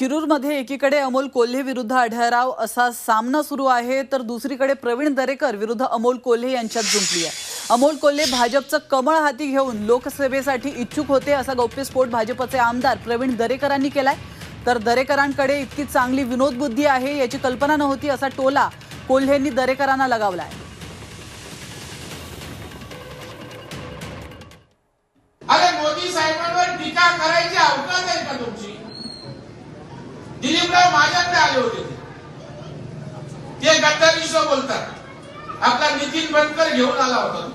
शिरूरमध्ये एकीकडे अमोल कोल्हे विरुद्ध आढळराव असा सामना सुरू आहे तर दुसरीकडे प्रवीण दरेकर विरुद्ध अमोल कोल्हे यांच्यात जुंपली आहे. अमोल कोल्हे भाजपचं कमळ हाती घेऊन लोकसभेसाठी इच्छुक होते असा गौप्यस्फोट भाजपचे आमदार प्रवीण दरेकरांनी केलाय. तर दरेकरांकडे इतकी चांगली विनोद बुद्धी आहे याची कल्पना नव्हती असा टोला कोल्हेंनी दरेकरांना लगावलाय. अरे मोदी साहेबांवर टीका करायची अवकाश आहे का तुमची? दिलीपराव माझ्याकडे आले होते ते. गद्दारीशिवाय बोलतात. आपला नितीन बनकर घेऊन आला होता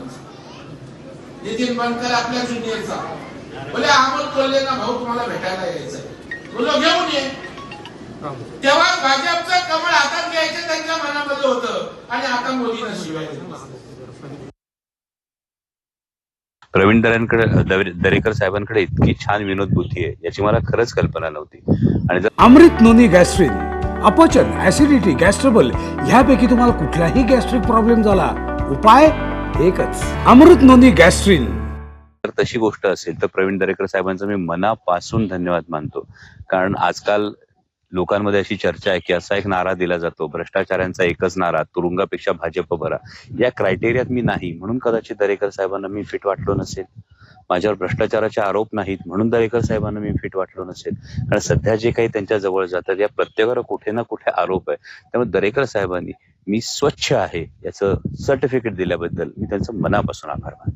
नितीन बनकर आपल्या जुनियरचा. बोले अमोल कोल्हेना भाऊ तुम्हाला भेटायला यायचं बोलो घेऊन ये. तेव्हा भाजपचं कमळ हातात घ्यायचं त्यांच्या मनामध्ये होतं. आणि आता मोदींना शिवाय. प्रवीण दरेंकडे दरे- दरेकर साहेबांकडे इतकी छान विनोद बुद्धी आहे याची मला खरंच कल्पना नव्हती. आणि अमृत नोनी गॅस्ट्रिन अपचन ऍसिडिटी गॅस्ट्रबल ह्यापैकी तुम्हाला कुठलाही गॅस्ट्रिक प्रॉब्लेम झाला उपाय एकच. Amrut noni gastrin. जर तशी गोष्ट असेल तर प्रवीण दरेकर साहेबांचा मी मनापासून धन्यवाद मानतो. कारण आजकाल लोकांमध्ये अशी चर्चा आहे की असा एक नारा दिला जातो भ्रष्टाचारांचा एकच नारा तुरुंगापेक्षा भाजप भरा या क्रायटेरियात मी नाही म्हणून कदाचित दरेकर साहेबांना मी फिट वाटलो नसेल. माझ्यावर भ्रष्टाचाराचे आरोप नाहीत म्हणून दरेकर साहेबांना मी फिट वाटलो नसेल. कारण सध्या जे काही त्यांच्या जवळ जातात या प्रत्येकावर कुठे ना कुठे आरोप आहे. त्यामुळे दरेकर साहेबांनी मी स्वच्छ आहे याचं सर्टिफिकेट दिल्याबद्दल मी त्यांचं मनापासून आभार मानतो.